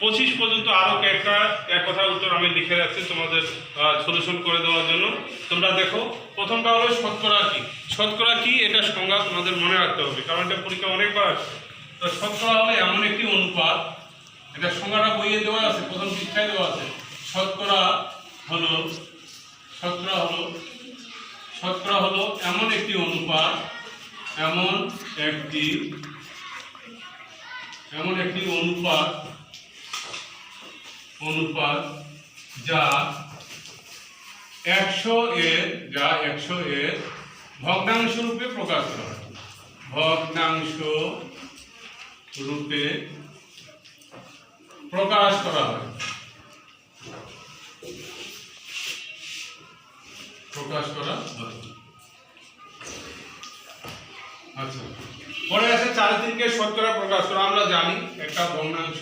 পঁচিশ পর্যন্ত আরও একটা, এক কথার উত্তর আমি লিখে রাখছি তোমাদের সলিউশন করে দেওয়ার জন্য। তোমরা দেখো, প্রথমটা হলো শতকরা কি? শতকরা কি? এটা সংজ্ঞা তোমাদের মনে রাখতে হবে, কারণ এটা পরীক্ষা অনেকবার আসে তো শতকরা হলো এমন একটি অনুপাত, এটা সংজ্ঞাটা বইয়ে দেওয়া আছে, প্রথম পৃষ্ঠায় দেওয়া আছে। শতকরা হলো শতকরা হলো শতকরা হলো এমন একটি অনুপাত, এমন একটি এমন একটি অনুপাত অনুপাত যা একশো এর যা একশো এর ভগ্নাংশ রূপে প্রকাশ করা ভগ্নাংশ রূপে প্রকাশ করা হয়। প্রকাশ করা হয়। আচ্ছা। পরে আছে চার দিনকে শতকরা প্রকাশ করা। আমরা জানি একটা ভগ্নাংশ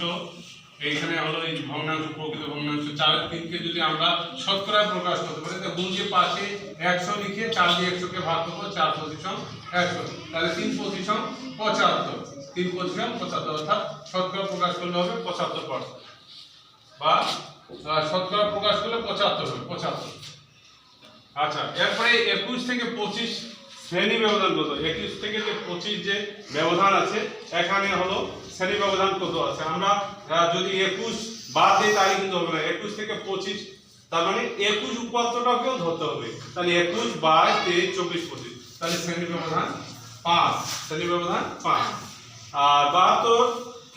এইখানে হলো এই ভগ্নাংশ, প্রকৃত ভগ্নাংশ। চার দিনকে যদি আমরা শতকরা প্রকাশ করতে পারি, তা গুণ পাশে একশো লিখে চার দিয়ে একশোকে ভাগ করব, চার পজিশন একশো। তাহলে তিন পজিশন পঁচাত্তর। তিন পজিশন পঁচাত্তর, অর্থাৎ শতকরা প্রকাশ করলে হবে পঁচাত্তর পার্সেন্ট। বা শতকরা প্রকাশ করলে পঁচাত্তর হবে, পঁচাত্তর। আচ্ছা এরপরে একুশ থেকে পঁচিশ শ্রেণি ব্যবধান কত? একুশ থেকে যে পঁচিশ যে ব্যবধান আছে, এখানে হলো শ্রেণি ব্যবধান কত আছে? আমরা যদি একুশ বাদ দিই, তাহলে কিন্তু হবে না। একুশ থেকে পঁচিশ, তার মানে একুশ উপাত্তটাকেও ধরতে হবে। তাহলে একুশ বাইশ তেইশ, চব্বিশ, পঁচিশ। তাহলে শ্রেণি ব্যবধান পাঁচ, শ্রেণি ব্যবধান পাঁচ। আর বাহাত্তর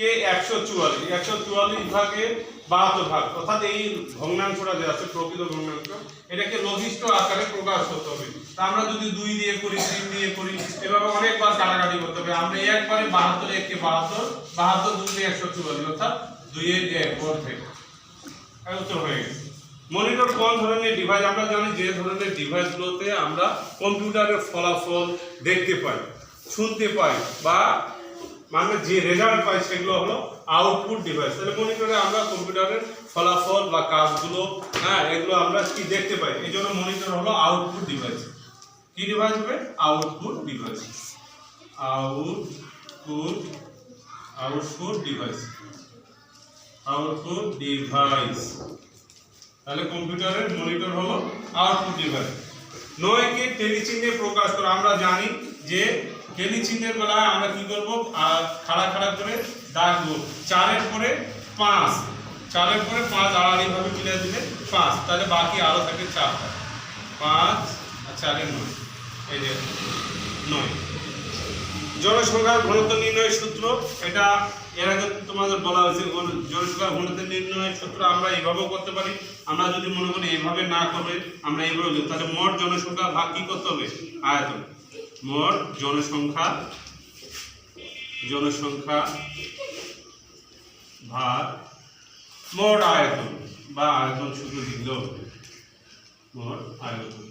কে একশো চুয়াল্লিশ একশো চুয়াল্লিশ ভাগে বাহাত্তর ভাগ, অর্থাৎ এই ভগ্নাংশটা যে আছে, প্রকৃত ভগ্নাংশ, এটাকে লঘিষ্ঠ আকারে প্রকাশ করতে হবে। তা আমরা যদি দুই দিয়ে করি, তিন দিয়ে করি, এভাবে অনেকবার কাটাকাটি করতে হবে। আমরা একবারে বাহাত্তর, একে বাহাত্তর বাহাত্তর দুই একশো চুয়াল্লিশ, অর্থাৎ দুইয়ের এক অর্ধেক এর উত্তর হয়ে গেছে। মনিটর কোন ধরনের ডিভাইস আমরা জানি যে ধরনের ডিভাইসগুলোতে আমরা কম্পিউটারের ফলাফল দেখতে পাই, শুনতে পাই বা মানে যে রেজাল্ট পাই সেগুলো হলো আউটপুট ডিভাইস তাহলে মনিটরে আমরা কম্পিউটারের ফলাফল বা কাজগুলো হ্যাঁ এগুলো আমরা কি দেখতে পাই? এই জন্য মনিটর হলো আউটপুট ডিভাইস কি ডিভাইস হবে? Output device output output device output device তাহলে কম্পিউটারের মনিটর হলো আউটপুট ডিভাইস নয়কে টেলিচিহ্নে প্রকাশ করা, আমরা জানি যে টেলিচিহ্নের বেলায় আমরা কি করব? খাড়া খাড়া করে দাগবো চারের পরে পাঁচ। চারের পরে পাঁচ আড়াআড়ি ভাবে মিলে দিলে পাঁচ। তাহলে বাকি আরও থাকে চারটা পাঁচ আর চারের নয়। এই যে নয়। জনসংখ্যার ঘনত্ব নির্ণয়ের সূত্র, এটা এর আগে তোমাদের বলা হয়েছে জনসংখ্যার ঘনত্ব নির্ণয়ের সূত্র আমরা এইভাবেও করতে পারি। আমরা যদি মনে করি এইভাবে না করে আমরা এইভাবে তাহলে মোট জনসংখ্যা ভাগ কি করতে হবে? আয়তন। মোট জনসংখ্যা জনসংখ্যা ভাগ মোট আয়তন, বা আয়তন শুধু লিখলেও মোট আয়তন।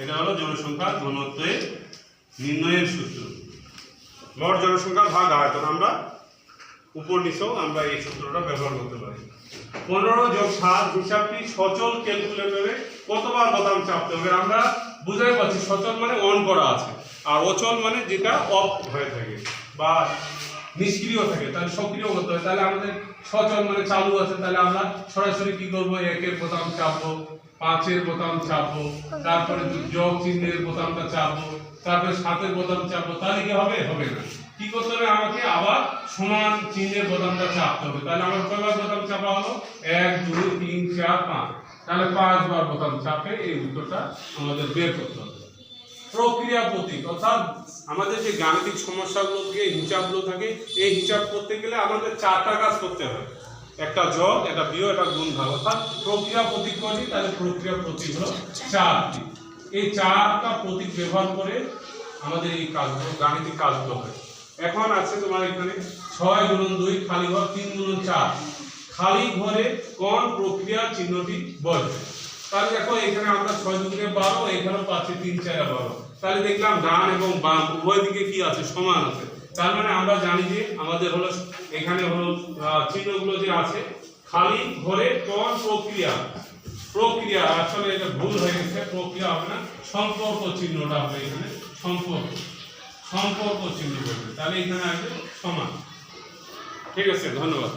এটা হলো জনসংখ্যা ঘনত্বের নির্ণয়ের সূত্র। মোট জনসংখ্যা ভাগ আয়তন আমরা উপর নিচেও আমরা এই সূত্রটা ব্যবহার করতে পারি। পনেরো যোগ সাত হিসাবটি সচল ক্যালকুলেটরে কতবার বোতাম চাপতে হবে আমরা বুঝাই পাচ্ছি, সচল মানে অন করা আছে। আর অচল মানে যেটা অফ হয়ে থাকে বা নিষ্ক্রিয় থাকে, তাহলে সক্রিয় করতে হবে তাহলে আমাদের সচল মানে চালু আছে, তাহলে আমরা সরাসরি কি করব? একের বোতাম চাপবো, পাঁচের বোতাম চাপবো, তারপরে যোগ চিহ্নের বোতামটা চাপবো, তারপরে সাতের বোতাম চাপবো, তাহলে কি হবে? হবে না। কি করতে হবে? আমাকে আবার সমান চিহ্নের বোতামটা চাপতে হবে। তাহলে আমার কয়বার বোতাম চাপা হলো? এক, দুই, তিন, চার, পাঁচ। তাহলে পাঁচবার বোতাম চাপে এই উত্তরটা আমাদের বের করতে হবে। প্রক্রিয়া প্রতীক অর্থাৎ আমাদের যে গাণিতিক সমস্যাগুলো থাকে হিসাবগুলো থাকে, এই হিসাব করতে গেলে আমাদের চারটা কাজ করতে হয়। একটা যোগ, একটা বিয়োগ, একটা গুণ ভাগ অর্থাৎ প্রক্রিয়া প্রতীক করি তাহলে প্রক্রিয়া প্রতীক হলো চারটি। এই চারটা প্রতীক ব্যবহার করে আমাদের এই কাজগুলো, গাণিতিক কাজগুলো হয়। এখন আছে তোমার এখানে ছয় গুণন দুই, খালি ঘর তিন গুণন চার। খালি ঘরে কোন প্রক্রিয়া চিহ্নটি বসবে তাহলে দেখো, এখানে আমরা ছয় দুগুণে বারো, এখানেও পাচ্ছি তিন চারে বারো। তাহলে দেখলাম ডান এবং বাম, উভয় দিকে কি আছে? সমান আছে। তার মানে আমরা জানি যে আমাদের হলো, এখানে হলো চিহ্নগুলো যে আছে, খালি ঘরে কোন প্রক্রিয়া। প্রক্রিয়া, আসলে এটা ভুল হয়ে গেছে, প্রক্রিয়া হবে না, সম্পর্ক চিহ্নটা হবে এখানে, সম্পর্ক। সম্পর্ক চিহ্ন করবে তাহলে এখানে আসবে সমান। ঠিক আছে, ধন্যবাদ।